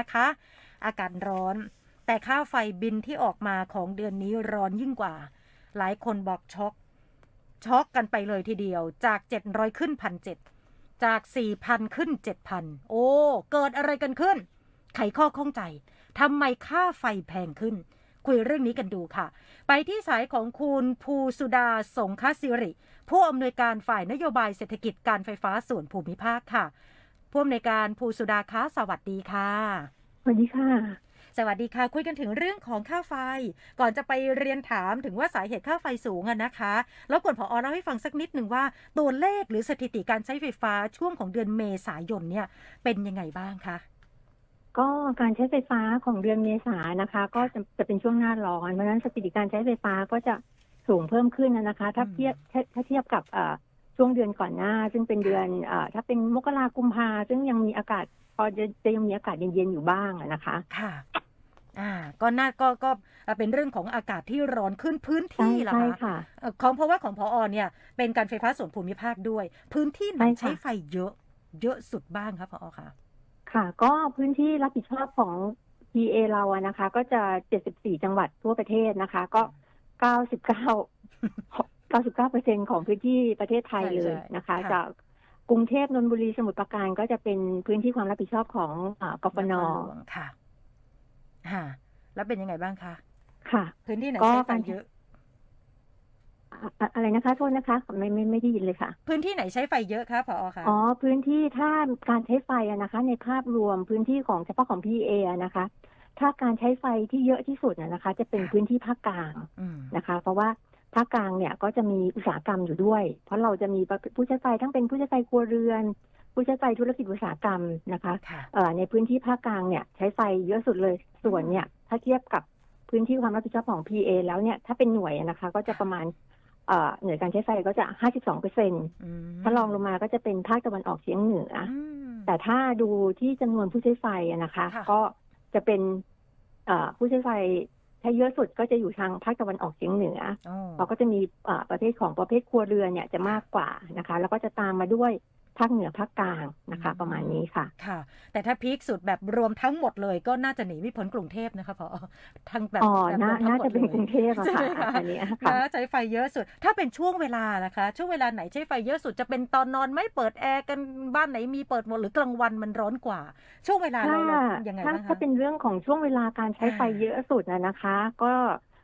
นะคะ อากาศร้อน แต่ค่าไฟบินที่ออกมาของเดือนนี้ร้อนยิ่งกว่า หลายคนบอกช็อก ช็อกกันไปเลยทีเดียว จาก 700 ขึ้นพันเจาก 4,000 ขึ้น 7,000 โอ้ เกิดอะไรกันขึ้น ไขข้อข้องใจ ทำไมค่าไฟแพงขึ้น คุยเรื่องนี้กันดูค่ะ ไปที่สายของคุณภูสุดาสงคสิริ ผู้อำนวยการฝ่ายนโยบายเศรษฐกิจการไฟฟ้าส่วนภูมิภาคค่ะ ผู้อำนวยการภูสุดาคะสวัสดีค่ะ สวัสดีค่ะ สวัสดีค่ะ คุยกันถึงเรื่องของค่าไฟ ก่อนจะไปเรียนถามถึงว่าสาเหตุค่าไฟสูงอะนะคะแล้วกวนพอเล่าให้ฟังสักนิดหนึ่งว่า ตัวเลขหรือสถิติการใช้ไฟฟ้าช่วงของเดือนเมษายนเนี่ยเป็นยังไงบ้างคะก็การใช้ไฟฟ้าของเดือนเมษานะคะ ก็จะจะเป็นช่วงหน้าร้อนเพราะฉะนั้นสถิติการใช้ไฟฟ้าก็จะสูงเพิ่มขึ้นนะคะ ถ้าอืมเทียบถ้าถ้าเทียบกับเอ่อ ช่วงเดือนก่อนหน้า ซึ่งเป็นเดือนเอ่อถ้าเป็นมกรากุมภาซึ่งยังมีอากาศ พอจะจะยังมีอากาศเย็นๆอยู่บ้างอะนะคะ ค่ะ อ่า ก็น่าก็ก็เป็นเรื่องของอากาศที่ร้อนขึ้นพื้นใช่ที่ล่ะใช่คะค่ะเอ่อของเพราะว่าของพอเนี่ย เป็นการไฟฟ้าส่วนภูมิภาคด้วย พื้นที่ไหนใช่ค่ะใช้ไฟเยอะ เยอะสุดบ้างครับพอคะค่ะ ก็พื้นที่รับผิดชอบของ PA เราอะนะคะ ก็จะ 74 จังหวัดทั่วประเทศนะคะ ก็ 99 99เปอร์เซ็นของพื้นที่ประเทศไทยใช่เลยใช่นะคะค่ะจากกรุงเทพนนทบุรีสมุทรปราการก็จะเป็นพื้นที่ความรับผิดชอบของอากฟนครหลวงค่ะค่ะ แล้วเป็นยังไงบ้างคะค่ะ พื้นที่ไหนก็ใช้ไฟการเยอะอะอะ อะไรนะคะโทษนะคะไม่ไม่ไม่ได้ยินเลยค่ะ พื้นที่ไหนใช้ไฟเยอะคะพอคะอ๋อพื้นที่ถ้าการใช้ไฟอะนะคะ ในภาพรวมพื้นที่ของเฉพาะของ PA อะนะคะ ถ้าการใช้ไฟที่เยอะที่สุดอะนะคะ จะเป็นพื้นที่ภาคกลางอืมนะคะ เพราะว่า ภาคกลางเนี่ยก็จะมีอุตสาหกรรมอยู่ด้วย เพราะเราจะมีผู้ใช้ไฟทั้งเป็นผู้ใช้ไฟครัวเรือน ผู้ใช้ไฟธุรกิจอุตสาหกรรมนะคะค่ะเอ่อในพื้นที่ภาคกลางเนี่ยใช้ไฟเยอะสุดเลย ส่วนเนี่ยถ้าเทียบกับพื้นที่ความรับผิดชอบของ PA แล้วเนี่ยถ้าเป็นหน่วยอะนะคะ ก็จะประมาณเอ่อหน่วยการใช้ไฟก็จะ 52เปอร์เซ็นต์อืมถ้ารองลงมาก็จะเป็นภาคตะวันออกเฉียงเหนือออืมแต่ถ้าดูที่จำนวนผู้ใช้ไฟอะนะคะค่ะก็จะเป็นเอ่อผู้ใช้ไฟ ถ้าเยอะสุดก็จะอยู่ทางภาคตะวันออกเฉียงเหนืออ๋อเราก็จะมีเอ่อประเภทของประเภทครัวเรือนเนี่ยจะมากกว่านะคะ แล้วก็จะตามมาด้วย ภาคเหนือภาคกลางนะคะ ประมาณนี้ค่ะ ค่ะ แต่ถ้าพีคสุดแบบรวมทั้งหมดเลย ก็น่าจะหนีไม่พ้นกรุงเทพนะคะพอทั้งแบบอ๋อแบบน่ารวมทั้งน่าหมดจะเป็นลยกรุงเทพอะใช่ค่ะไหมคะอันนี้ค่ะนะใช้ไฟเยอะสุด ถ้าเป็นช่วงเวลาล่ะคะ ช่วงเวลาไหนใช้ไฟเยอะสุดจะเป็นตอนนอนไม่เปิดแอร์กันบ้านไหนมีเปิดหมดหรือกลางวันมันร้อนกว่า ช่วงเวลาถ้าเราเรายังไงถ้าบ้างคะถ้าเป็นเรื่องของช่วงเวลาการใช้ไฟอ่าเยอะสุดนะนะคะ ก็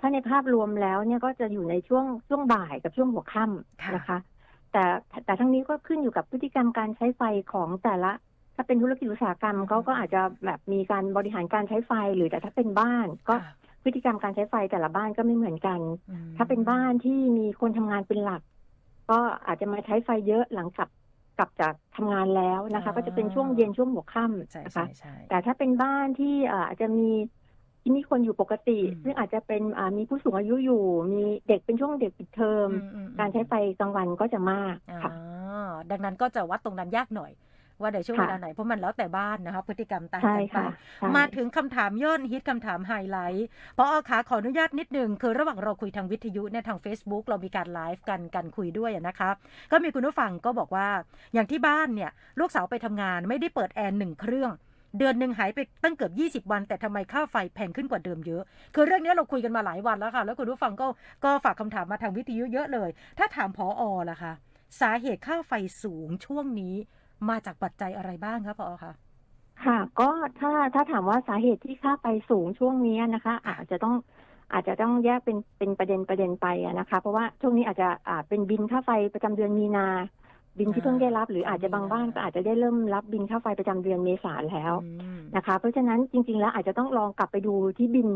ถ้าในภาพรวมแล้วเนี่ยก็จะอยู่ในช่วงช่วงบ่ายกับช่วงหัวค่ค่ะำนะคะ แต่แต่ทั้งนี้ก็ขึ้นอยู่กับพฤติกรรมการใช้ไฟของแต่ละ ถ้าเป็นธุรกิจอุตสาหกรรมเขาก็อาจจะแบบมีการบริหารการใช้ไฟหรือแต่ถ้าเป็นบ้าน ก็ค่ะพฤติกรรมการใช้ไฟแต่ละบ้านก็ไม่เหมือนกันอืมถ้าเป็นบ้านที่มีคนทำงานเป็นหลัก ก็อาจจะมาใช้ไฟเยอะหลังกลับกลับจากทำงานแล้วนะคะ ก็จะเป็นช่วงเย็นช่วงหัวค่ำใช่นะใช่คะใช่แต่ถ้าเป็นบ้านที่อ่าอาจจะมี ที่มีคนอยู่ปกติอืมซึ่งอาจจะเป็นอ่ามีผู้สูงอายุอยู่ มีเด็กเป็นช่วงเด็กปิดเทอมอืมอืมอืมการใช้ไฟกลางวันก็จะมากอ่าค่ะดังนั้นก็จะวัดตรงนั้นยากหน่อย ว่าในช่วงค่ะเวลาไหนเพราะมันแล้วแต่บ้านนะคะพฤติกรรมต่างใช่กันไปค่ะใช่มาถึงคำถามยอดฮิตคำถามไฮไลท์พอขาขออนุญาตนิดนึงคือระหว่างเราคุยทางวิทยุเนี่ยทาง Facebook เรามีการไลฟ์กันกันคุยด้วยอะนะคะก็มีคุณผู้ฟังก็บอกว่าอย่างที่บ้านเนี่ยลูกสาวไปทำงานไม่ได้เปิดแอร์หนึ่งเครื่อง เดือนหนึ่งหายไปตั้งเกือบ 20 วัน แต่ทำไมค่าไฟแพงขึ้นกว่าเดิมเยอะ คือเรื่องนี้เราคุยกันมาหลายวันแล้วค่ะ แล้วคุณผู้ฟังก็ก็ฝากคำถามมาทางวิทยุเยอะเลย ถ้าถามพออล่ะคะ สาเหตุค่าไฟสูงช่วงนี้มาจากปัจจัยอะไรบ้างคะพอคะค่ะ ก็ถ้าถ้าถามว่าสาเหตุที่ค่าไฟสูงช่วงนี้นะคะ อาจจะต้องอาจจะต้องแยกเป็นเป็นประเด็นประเด็นไปนะคะ เพราะว่าช่วงนี้อาจจะอ่าเป็นบินค่าไฟประจำเดือนมีนา บินที่เพิ่งได้รับ หรืออาจจะบางบ้านก็อาจจะได้เริ่มรับบินค่าไฟประจำเดือนเมษาแล้วอืมนะคะ เพราะฉะนั้นจริง ๆ แล้วอาจจะต้องลองกลับไปดูที่บิน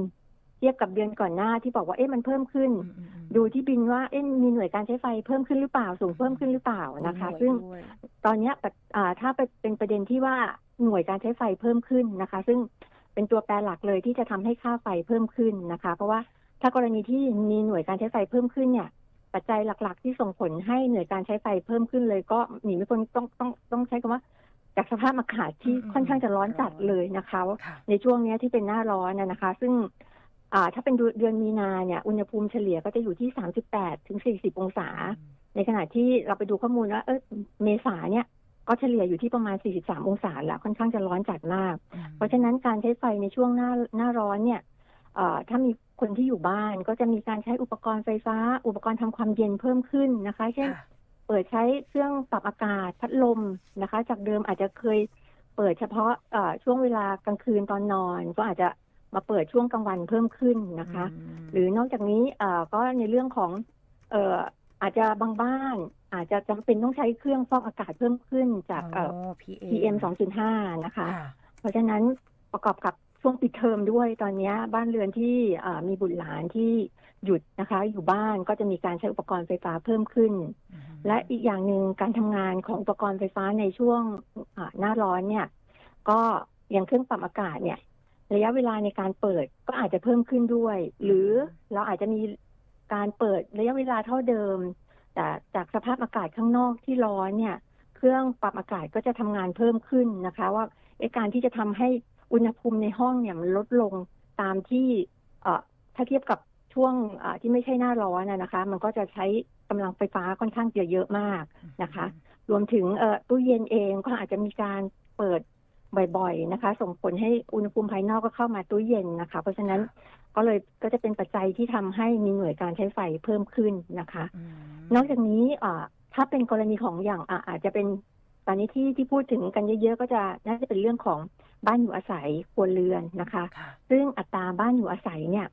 เทียบกับเดือนก่อนหน้าที่บอกว่าเอ๊ะมันเพิ่มขึ้นอืมอืมอืมดูที่บินว่าเอ๊ะมีหน่วยการใช้ไฟเพิ่มขึ้นหรือเปล่าสูงเพิ่มขึ้นหรือเปล่านะคะหวยซึ่งด้วยตอนเนี้ยปัจอ่าถ้าเป็นประเด็นที่ว่าหน่วยการใช้ไฟเพิ่มขึ้นนะคะ ซึ่งเป็นตัวแปรหลักเลยที่จะทำให้ค่าไฟเพิ่มขึ้นนะคะ เพราะว่าถ้ากรณีที่มีหน่วยการใช้ไฟเพิ่มขึ้นเนี่ย ปัจจัยหลัก ๆ ที่ส่งผลให้หน่วยการใช้ไฟเพิ่มขึ้นเลย ก็หนีไม่พ้นต้องต้องต้องใช้คำว่าจากสภาพอากาศที่ค่อนข้างจะร้อนจัดเลยนะคะค่ะในช่วงเนี้ยที่เป็นหน้าร้อนนะนะคะ ซึ่งอ่าถ้าเป็นเดือนมีนาเนี่ยอุณหภูมิเฉลี่ยก็จะอยู่ที่ 38ถึง40 องศา ในขณะที่เราไปดูข้อมูลว่าเออเมษาเนี่ยก็เฉลี่ยอยู่ที่ประมาณ 43 องศาแล้วค่อนข้างจะร้อนจัดมากอืมเพราะฉะนั้นการใช้ไฟในช่วงหน้าหน้าร้อนเนี่ยเอ่อ ถ้ามีคนที่อยู่บ้านก็จะมีการใช้อุปกรณ์ไฟฟ้า อุปกรณ์ทำความเย็นเพิ่มขึ้นนะคะ เช่นค่ะเปิดใช้เครื่องปรับอากาศพัดลมนะคะ จากเดิมอาจจะเคยเปิดเฉพาะเอ่อช่วงเวลากลางคืนตอนนอน ก็อาจจะมาเปิดช่วงกลางวันเพิ่มขึ้นนะคะมหรือนอกจากนี้เอ่อก็ในเรื่องของเอ่ออาจจะบางบ้าน อาจจะจำเป็นต้องใช้เครื่องฟอกอากาศเพิ่มขึ้นจากเอ่อโอ้ PM PM 2.5 นะคะค่ะเพราะฉะนั้นประกอบกับ ช่วงปิดเทอมด้วยตอนเนี้ยบ้านเรือนที่เอ่อมีบุตรหลานที่หยุดนะคะ อยู่บ้านก็จะมีการใช้อุปกรณ์ไฟฟ้าเพิ่มขึ้นอืมและอีกอย่างหนึ่งการทำงานของอุปกรณ์ไฟฟ้าในช่วงอ่าหน้าร้อนเนี่ย ก็อย่างเครื่องปรับอากาศเนี่ย ระยะเวลาในการเปิดก็อาจจะเพิ่มขึ้นด้วย หรือเราอาจจะมีการเปิดระยะเวลาเท่าเดิม แต่จากสภาพอากาศข้างนอกที่ร้อนเนี่ย เครื่องปรับอากาศก็จะทำงานเพิ่มขึ้นนะคะ ว่าไอ้การที่จะทำให้ อุณหภูมิในห้องเนี่ยมันลดลงตามที่เอ่อถ้าเทียบกับช่วงเอ่อที่ไม่ใช่หน้าร้อนนะนะคะ มันก็จะใช้กำลังไฟฟ้าค่อนข้างจะเยอะมากนะคะ รวมถึงเอ่อตู้เย็นเองก็อาจจะมีการเปิดบ่อยๆนะคะ ส่งผลให้อุณหภูมิภายนอกก็เข้ามาตู้เย็นนะคะ เพราะฉะนั้นก็เลยก็จะเป็นปัจจัยที่ทำให้มีหน่วยการใช้ไฟเพิ่มขึ้นนะคะอืมนอกจากนี้อ่าถ้าเป็นกรณีของอย่างอ่าอาจจะเป็นตอนนี้ที่ที่พูดถึงกันเยอะๆ ก็จะน่าจะเป็นเรื่องของ บ้านอยู่อาศัยครัวเรือนนะคะค่ะซึ่งอัตราบ้านอยู่อาศัยเนี่ย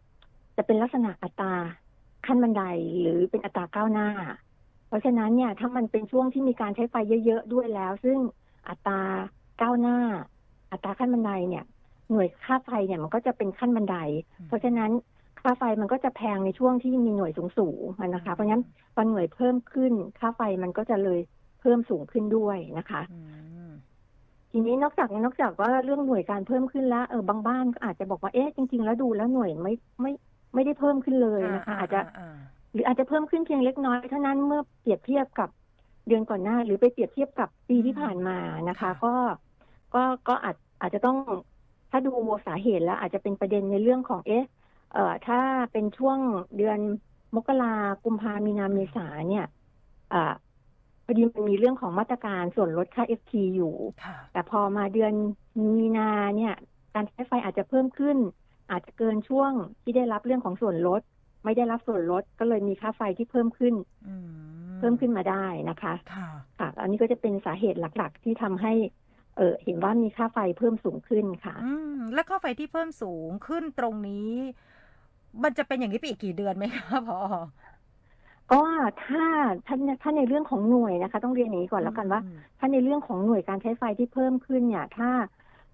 จะเป็นลักษณะอัตราขั้นบันไดหรือเป็นอัตราก้าวหน้า เพราะฉะนั้นเนี่ยถ้ามันเป็นช่วงที่มีการใช้ไฟเยอะ ๆ ด้วยแล้ว ซึ่งอัตราก้าวหน้า อัตราขั้นบันไดเนี่ย หน่วยค่าไฟเนี่ยมันก็จะเป็นขั้นบันได เพราะฉะนั้นค่าไฟมันก็จะแพงในช่วงที่มีหน่วยสูงๆนะคะ เพราะฉะนั้นพอหน่วยเพิ่มขึ้นค่าไฟมันก็จะเลยเพิ่มสูงขึ้นด้วยนะคะอืม ทีนี้นอกจากนอกจากว่าเรื่องหน่วยการเพิ่มขึ้นแล้วเออบางบ้านก็อาจจะบอกว่าเอ๊ะจริง ๆ แล้วดูแล้วหน่วยไม่ไม่ไม่ได้เพิ่มขึ้นเลยนะคะ อาจจะอ่าหรืออาจจะเพิ่มขึ้นเพียงเล็กน้อยเท่านั้นเมื่อเปรียบเทียบกับเดือนก่อนหน้า หรือไปเปรียบเทียบกับปีที่ผ่านมานะคะ ก็ก็ก็อาจอาจจะต้องถ้าดูสาเหตุแล้วอาจจะเป็นประเด็นในเรื่องของเอ๊ะเอ่อถ้าเป็นช่วงเดือนมกรากุมภามีนาเมษาเนี่ยอ่า พอดีมันมีเรื่องของมาตรการส่วนลดค่า FT อยู่ค่ะแต่พอมาเดือนมีนาเนี่ย การใช้ไฟอาจจะเพิ่มขึ้น อาจจะเกินช่วงที่ได้รับเรื่องของส่วนลด ไม่ได้รับส่วนลดก็เลยมีค่าไฟที่เพิ่มขึ้นอืมเพิ่มขึ้นมาได้นะคะค่ะค่ะอันนี้ก็จะเป็นสาเหตุหลักๆ ที่ทำให้เออเห็นว่ามีค่าไฟเพิ่มสูงขึ้นค่ะ อืมและค่าไฟที่เพิ่มสูงขึ้นตรงนี้ มันจะเป็นอย่างนี้ไปอีกกี่เดือนไหมคะพอ ก็ถ้าถ้าถ้าในเรื่องของหน่วยนะคะ ต้องเรียนอย่างนี้ก่อนแล้วกันว่าอืมถ้าในเรื่องของหน่วยการใช้ไฟที่เพิ่มขึ้นเนี่ยถ้า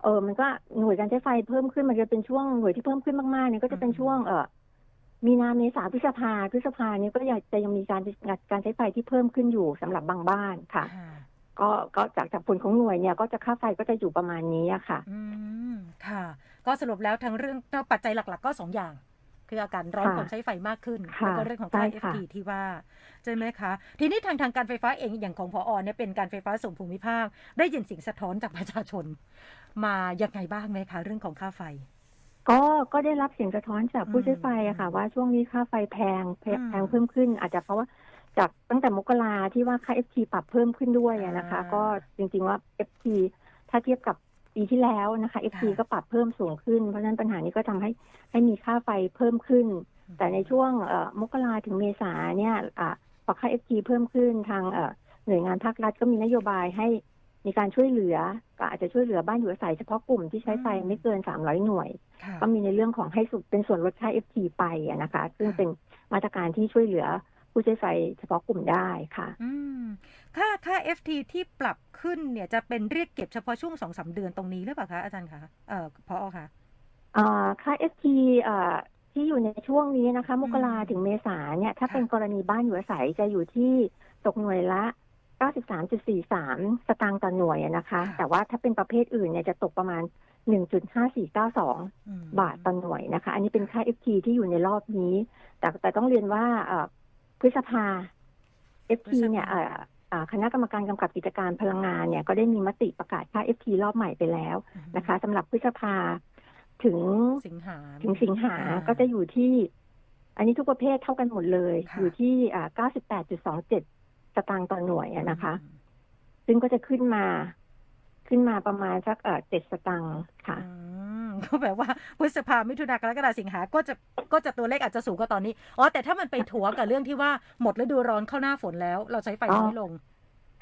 เออมันก็หน่วยการใช้ไฟเพิ่มขึ้นมันจะเป็นช่วงหน่วยที่เพิ่มขึ้นมากๆเนี่ยก็จะเป็นช่วงเออมีนาเมษาพฤษภาพฤษภาเนี่ยก็ยังจะยังมีการการใช้ไฟที่เพิ่มขึ้นอยู่สำหรับบางบ้านค่ะค่ะ ก็ก็จากจากผลของหน่วยเนี่ย ก็จะค่าไฟก็จะอยู่ประมาณนี้อะค่ะ อืมค่ะ ก็สรุปแล้วทั้งเรื่องปัจจัยหลัก ๆ ก็สองอย่าง คืออาการร้อนค่ะคนใช้ไฟมากขึ้นค่ะแล้วก็เรื่องของค่าใช่ค่ะ FT ที่ว่า ใช่ไหมคะ ทีนี้ทางทางการไฟฟ้าเองอย่างของพออเนี่ยเป็นการไฟฟ้าส่วนภูมิภาค ได้ยินเสียงสะท้อนจากประชาชน มายังไงบ้างไหมคะ เรื่องของค่าไฟ ก็ก็ได้รับเสียงสะท้อนจากผู้ใช้ไฟอะค่ะอืมว่าช่วงนี้ค่าไฟแพงแพงอืมแพงเพิ่มขึ้น อาจจะเพราะว่าจากตั้งแต่มกราที่ว่าค่า FT ปรับเพิ่มขึ้นด้วยอะนะคะอ่าก็จริงๆว่า FT ถ้าเทียบกับ ปีที่แล้วนะคะ FT ค่ะก็ปรับเพิ่มสูงขึ้น เพราะฉะนั้นปัญหานี้ก็ทำให้ให้มีค่าไฟเพิ่มขึ้น แต่ในช่วงเอ่อมกราถึงเมษาเนี่ยอะพอค่า FT เพิ่มขึ้นทางเอ่อหน่วยงานภาครัฐก็มีนโยบายให้มีการช่วยเหลือก็อาจจะช่วยเหลือบ้านอยู่อาศัยเฉพาะกลุ่มที่ใช้ไฟอืมไม่เกิน 300 หน่วยค่ะก็มีในเรื่องของให้สุดเป็นส่วนลดค่า FT ไปอะนะคะ ซึ่งเป็นมาตรการที่ช่วยเหลือ ผู้ใช้ไฟเฉพาะกลุ่มได้ค่ะอืมค่าค่า FT ที่ปรับขึ้นเนี่ยจะเป็นเรียกเก็บเฉพาะช่วงสองสามเดือนตรงนี้หรือเปล่าคะอาจารย์คะเอ่อพอคะอ่าค่า FT อ่าที่อยู่ในช่วงนี้นะคะ มกราอืมถึงเมษาเนี่ย ถ้าค่ะเป็นกรณีบ้านอยู่อาศัยจะอยู่ที่ตกหน่วยละ 93.43 สตางค์ต่อหน่วยอะนะคะ แต่ว่าถ้าเป็นประเภทอื่นเนี่ยจะตกประมาณ 1.5492อืมบาทต่อหน่วยนะคะ อันนี้เป็นค่า FT ที่อยู่ในรอบนี้ แต่แต่ต้องเรียนว่าเอ่อ พฤษภา FT เนี่ยเอ่ออ่าคณะกรรมการกำกับกิจการพลังงานเนี่ยก็ได้มีมติประกาศค่า FT รอบใหม่ไปแล้วนะคะสำหรับพฤษภาถึงสิงหาถึงสิงหาอ่ก็จะอยู่ที่ อันนี้ทุกประเภทเท่ากันหมดเลยค่ะอยู่ที่อ่า98.27สตางค์ต่อหน่วยอะนะคะ ซึ่งก็จะขึ้นมา ขึ้นมาประมาณสักเอ่อเจ็ดสตังค์ค่ะอืม ก็แบบว่าพฤษภามิถุนากรกฎาสิงหาก็จะก็จะตัวเลขอาจจะสูงกว่าตอนนี้อ๋อแต่ถ้ามันไปถัวกับเรื่องที่ว่าหมดฤดูร้อนเข้าหน้าฝนแล้ว เราใช้ไฟอ๋อน้อยลง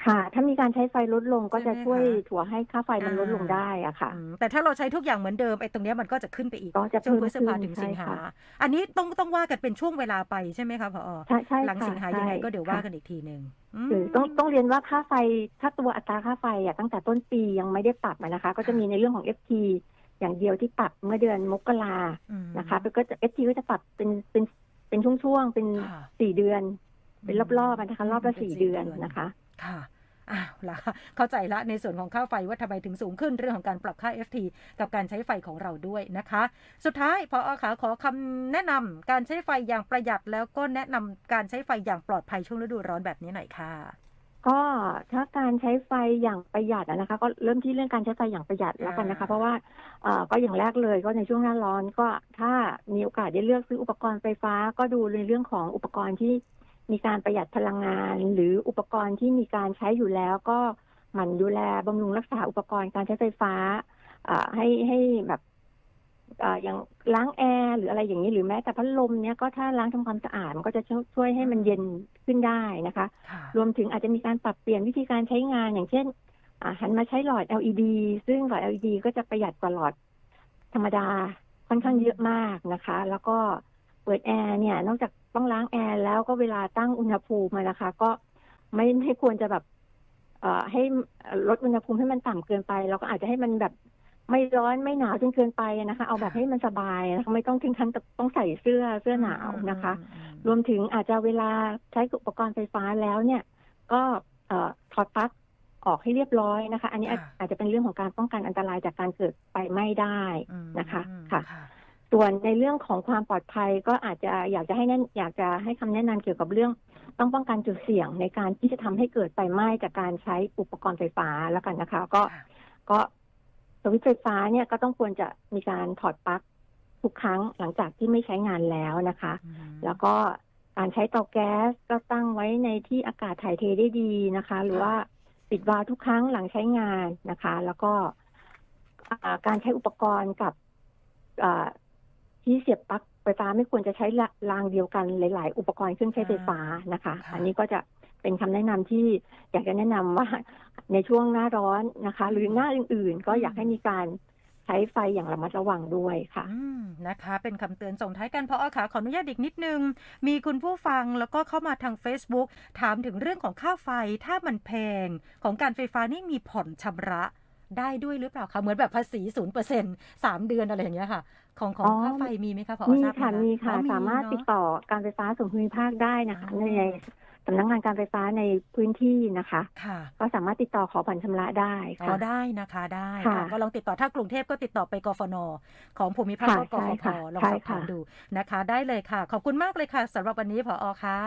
ค่ะ ถ้ามีการใช้ไฟลดลงก็จะใช่ไหมช่วยคะถัวให้ค่าไฟมันอ่าลดลงได้อะค่ะอืมแต่ถ้าเราใช้ทุกอย่างเหมือนเดิมไอ้ตรงเนี้ยมันก็จะขึ้นไปอีกก็จะช่วงพเพิ่ฤมษภาขึ้นถึงใช่สิงหาค่ะอันนี้ต้องต้องว่ากันเป็นช่วงเวลาไปใช่ไหมคะพอใช่ใช่หลังค่ะสิงหายังไงใช่ก็เดี๋ยวว่าค่ะกันอีกทีหนึ่งหรือต้องต้องเรียนว่าค่าไฟถ้าตัวอัตราค่าไฟอะตั้งแต่ต้นปียังไม่ได้ปรับอะนะคะ ก็จะมีในเรื่องของ FT อย่างเดียวที่ปรับเมื่อเดือนมกราอืมนะคะแล้วก็จะ FT ก็จะปรับเป็นเป็นเป็นช่วงๆเป็นค่ะสี่เดือน เป็นรอบๆอะนะคะ รอบละป็สี่เดือนนะคะค่ะอ้าวละเข้าใจละในส่วนของค่าไฟว่าทำไมถึงสูงขึ้นเรื่องของการปรับค่า FT กับการใช้ไฟของเราด้วยนะคะ สุดท้ายพออขาขอคำแนะนำการใช้ไฟอย่างประหยัดแล้วก็แนะนำการใช้ไฟอย่างปลอดภัยช่วงฤดูร้อนแบบนี้หน่อยค่ะ ก็ถ้าการใช้ไฟอย่างประหยัดอะนะคะ ก็เริ่มที่เรื่องการใช้ไฟอย่างประหยัดแล้วกันนะคะอ่าเพราะว่าเอ่อก็อย่างแรกเลยก็ในช่วงหน้าร้อนก็ถ้ามีโอกาสได้เลือกซื้ออุปกรณ์ไฟฟ้า ก็ดูในเรื่องของอุปกรณ์ที่มีการประหยัดพลังงาน หรืออุปกรณ์ที่มีการใช้อยู่แล้ว ก็หมั่นดูแลบำรุงรักษาอุปกรณ์การใช้ไฟฟ้าเอ่อให้ให้แบบเอ่ออย่างล้างแอร์หรืออะไรอย่างนี้หรือแม้แต่พัดลมเนี้ยก็ถ้าล้างทำความสะอาดมันก็จะช่วยให้มันเย็นขึ้นได้นะคะค่ะรวมถึงอาจจะมีการปรับเปลี่ยนวิธีการใช้งานอย่างเช่นอ่าหันมาใช้หลอด LED ซึ่งหลอด LED ก็จะประหยัดกว่าหลอดธรรมดาค่อนข้างเยอะมากนะคะ แล้วก็เปิดแอร์เนี่ย นอกจากต้องล้างแอร์แล้วก็เวลาตั้งอุณหภูมิอะนะคะ ก็ไม่ไม่ควรจะแบบ เอ่อให้ลดอุณหภูมิให้มันต่ำเกินไปแล้วก็อาจจะให้มันแบบ ไม่ร้อนไม่หนาวจนเกินไปนะคะ เอาแบบให้มันสบายนะคะไม่ต้องถึงขั้นกับต้องใส่เสื้อเสื้อหนาวนะคะอืมรวมถึงอาจจะเวลาใช้อุปกรณ์ไฟฟ้าแล้วเนี่ย ก็เอ่อถอดปลั๊กออกให้เรียบร้อยนะคะ อันนี้อาจอาจจะเป็นเรื่องของการป้องกันอันตรายจากการเกิดไฟไหม้ได้อืมนะคะอืมค่ะค่ะส่วนในเรื่องของความปลอดภัยก็อาจจะอยากจะให้แน่นอยากจะให้คำแนะนำเกี่ยวกับเรื่อง ต้องป้องกันจุดเสี่ยงในการที่จะทำให้เกิดไฟไหม้จากการใช้อุปกรณ์ไฟฟ้าแล้วกันนะคะ ก็ค่ะก็ สวิตช์ไฟฟ้าเนี่ยก็ต้องควรจะมีการถอดปลั๊กทุกครั้งหลังจากที่ไม่ใช้งานแล้วนะคะอืมแล้วก็การใช้เตาแก๊สก็ตั้งไว้ในที่อากาศถ่ายเทได้ดีนะคะ หรือว่าปิดวาล์วทุกครั้งหลังใช้งานนะคะ แล้วก็อ่าการใช้อุปกรณ์กับอ่าที่เสียบปลั๊กไฟฟ้าไม่ควรจะใช้ละรางเดียวกันหลาย ๆ อุปกรณ์เครื่องใช้ไฟฟ้านะคะค่ะอันนี้ก็จะ เป็นคำแนะนำที่อยากจะแนะนำว่าในช่วงหน้าร้อนนะคะ หรือหน้าอื่นๆ ก็อยากให้มีการใช้ไฟอย่างระมัดระวังด้วยค่ะอืมนะคะ เป็นคำเตือนส่งท้ายกันพอขาขออนุญาตอีกนิดนึง มีคุณผู้ฟังแล้วก็เข้ามาทาง Facebook ถามถึงเรื่องของค่าไฟถ้ามันแพง ของการไฟฟ้านี่มีผ่อนชำระได้ด้วยหรือเปล่าคะเหมือนแบบภาษีศูนย์เปอร์เซ็นสามเดือนอะไรอย่างเงี้ยค่ะ ของของอ๋อค่าไฟมีไหมคะพอมีทราบไหมค่ะมีค่ะอ๋อสามารถเนอะติดต่อการไฟฟ้าส่วนภูมิภาคได้นะคะอ๋อในใน สำนักงานการไฟฟ้าในพื้นที่นะคะค่ะ ก็สามารถติดต่อขอผ่อนชำระได้อ๋อค่ะ ได้นะคะได้ค่ะอะก็ลองติดต่อถ้ากรุงเทพก็ติดต่อไปกฟน ของภูมิภาคค่ะก็กฟใช่พค่ะลองใช่สอบถามค่ะดูนะคะ ได้เลยค่ะ ขอบคุณมากเลยค่ะสำหรับวันนี้ผอค่ะ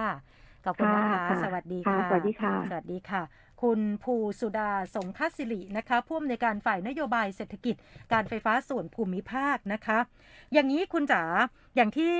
ขอบคุณนะคะค่ะสวัสดีค่ะ ค่ะสวัสดีค่ะ สวัสดีค่ะ คุณภูสุดาสงคศิรินะคะผู้อำนวยการฝ่ายนโยบายเศรษฐกิจ การไฟฟ้าส่วนภูมิภาคนะคะ อย่างนี้คุณจ๋าอย่างที่